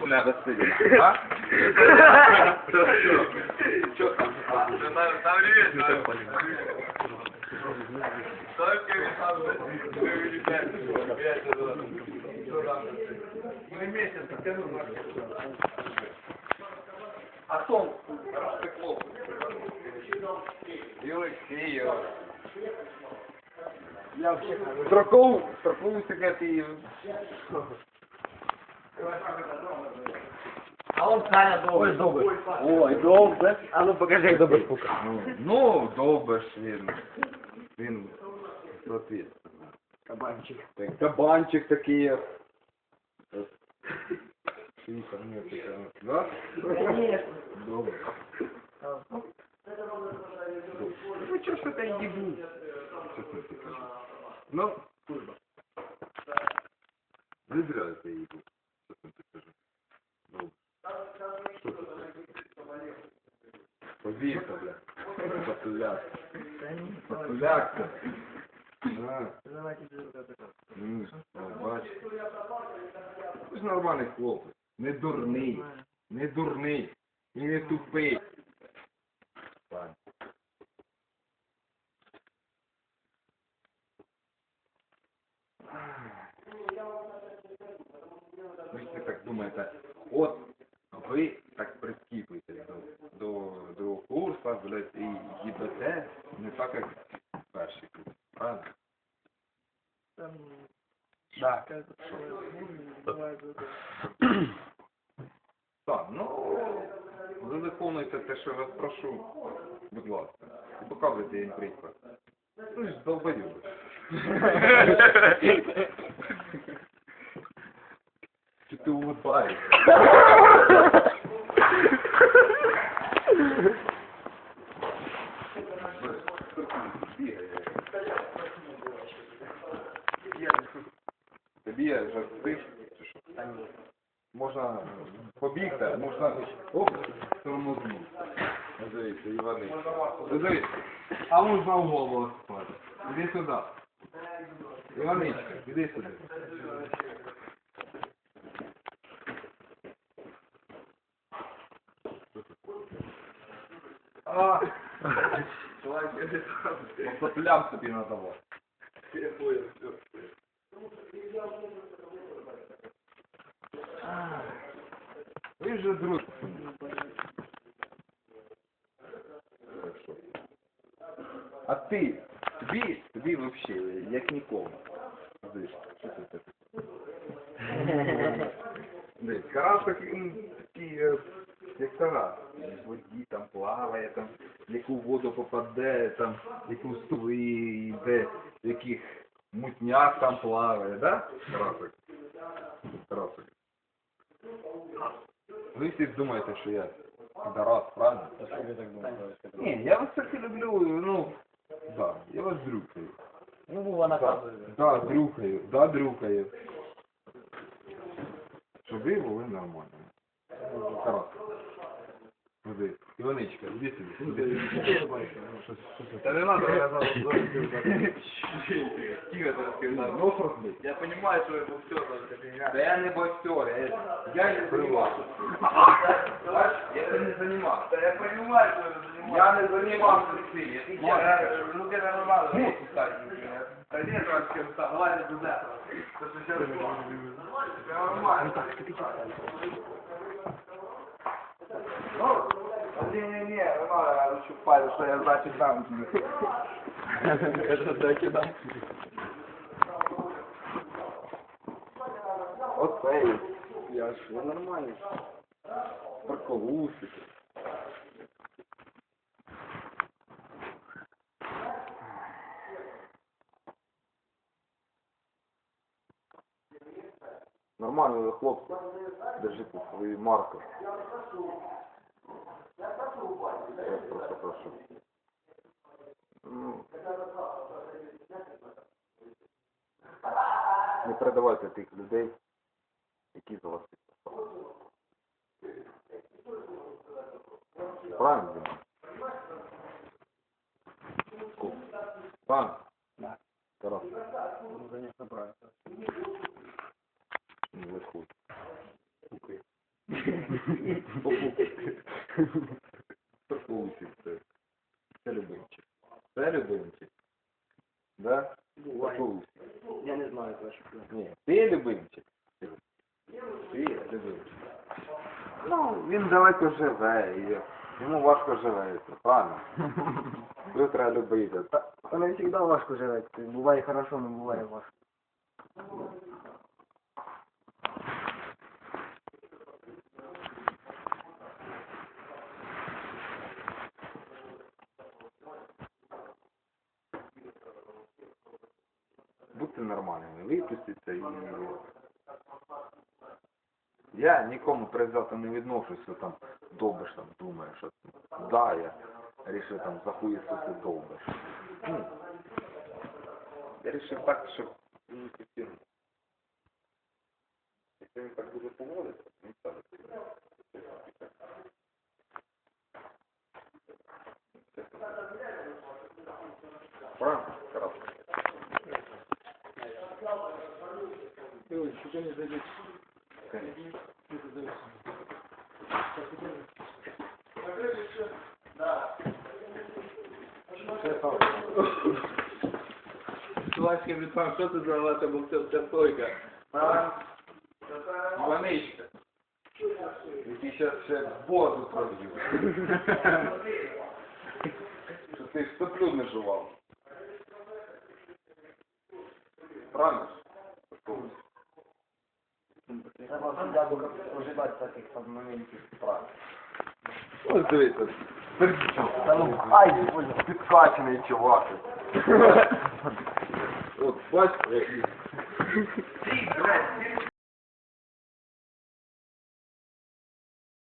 У надо сидеть. А? Ну, Что там? Там привет, там привет. Только вы. Мы месяц тянули наш А сон распекло. Я вообще... Строкову, строкову секретию. А он Саня добрый. Ой, добрый. Ой, добрый. А ну покажи, як добрий пука. Ну, ну довбиш він. Він соответственно. Кабанчик. Так, кабанчик такий. Шийка, ні, така, Да? Конечно. Добре. Ну чого ж це їбу? Чесно ти кажу. Ну, не зря це їбу. Патуляк. Патуляк. А. М, ну, бач. Ти ж нормальний хлопець. Не дурний. Не дурний. І не тупий. Ладно. Ви ж так думаєте, от ви так прискіпуєте до, до другого курсу, блядь, їбете не так, як перший курс. Правильно? Да. Так, ну, ви виконуєте те, що я вас прошу, будь ласка. І показуйте їм приклад. Ну ж долбоюби. Чи ти улыбаєшся? Я жартиш, чи що? Можна побігти, можна оп, тормознути. Дивіться, Івани. Дивіться. А можна в голову спати. Іди сюди. Іваничка, іди сюди. А, по соплям собі надавав. Я понял, все. Ви же друг. А ти, тобі, тобі взагалі, як нікому. Дивись, що це таке? Дивись, карасик, він такий, е, як карас. В воді там плаває, там, в яку воду попаде, там, яку стули йде, в яких мутнях там плаває, да? Карасик? Карасик. Ви всі думаєте, що я підарас, правильно? Ні, я вас таки люблю, ну, да, я вас дрюкаю. Ну, Вова Да, наказує. да, дрюкаю, да, дрюкаю. Щоб ви були нормальні. Тарас. Іди. Іваничка, іди сюди. Та не надо, я ти. Я понимаю, что это все Да я не боксер, я, я не занимался. Я не занимался. Да я понимаю, что это занимается. Я не занимался цим. Я Я, ну нормально. раз кем стал, ладно туда. То, что сейчас нормально. Не-не-не, нормально, я лучше палец, что я значит дам тебе. Это так и да. Оцей. Я ж нормально. Парковусики. Нормально хлопці. Держите свої марки. Я просто прошу. Ну, Не передавайте тих людей, які за вас підписали. Правильно? Ку. Да. Тарас. Ну, конечно, правильно. Не виходь. Окей. Попусів це. Це любимчик. Це любимчик. Да? Буває. Я не знаю теж. Ні, ти любимчик. Ти любимчик. Ну, він далеко живе, і йому важко живеться, правильно? Його треба любити. Та, не завжди важко живеться. Буває хорошо, але буває важко. Будьте нормальними, випустіться і... Я нікому привзято не відношусь, що там довбиш, там думаєш, що да, я рішив там захуїсти довбиш. Ну, я рішив так, щоб він ефективно. Якщо він так буде поводитися, він стане. Правильно? Хорошо. Ласка, Вітан, що це за ваша бухгалтерка? Іваничка. Який зараз ще бороду проб'ю. Що ти ж соплю не жував. Правильно? Треба завжди ожидати таких моментів. Правильно. Ось дивіться. Та ну, ай, боже. Підкачаний чувак. От, бачите, який.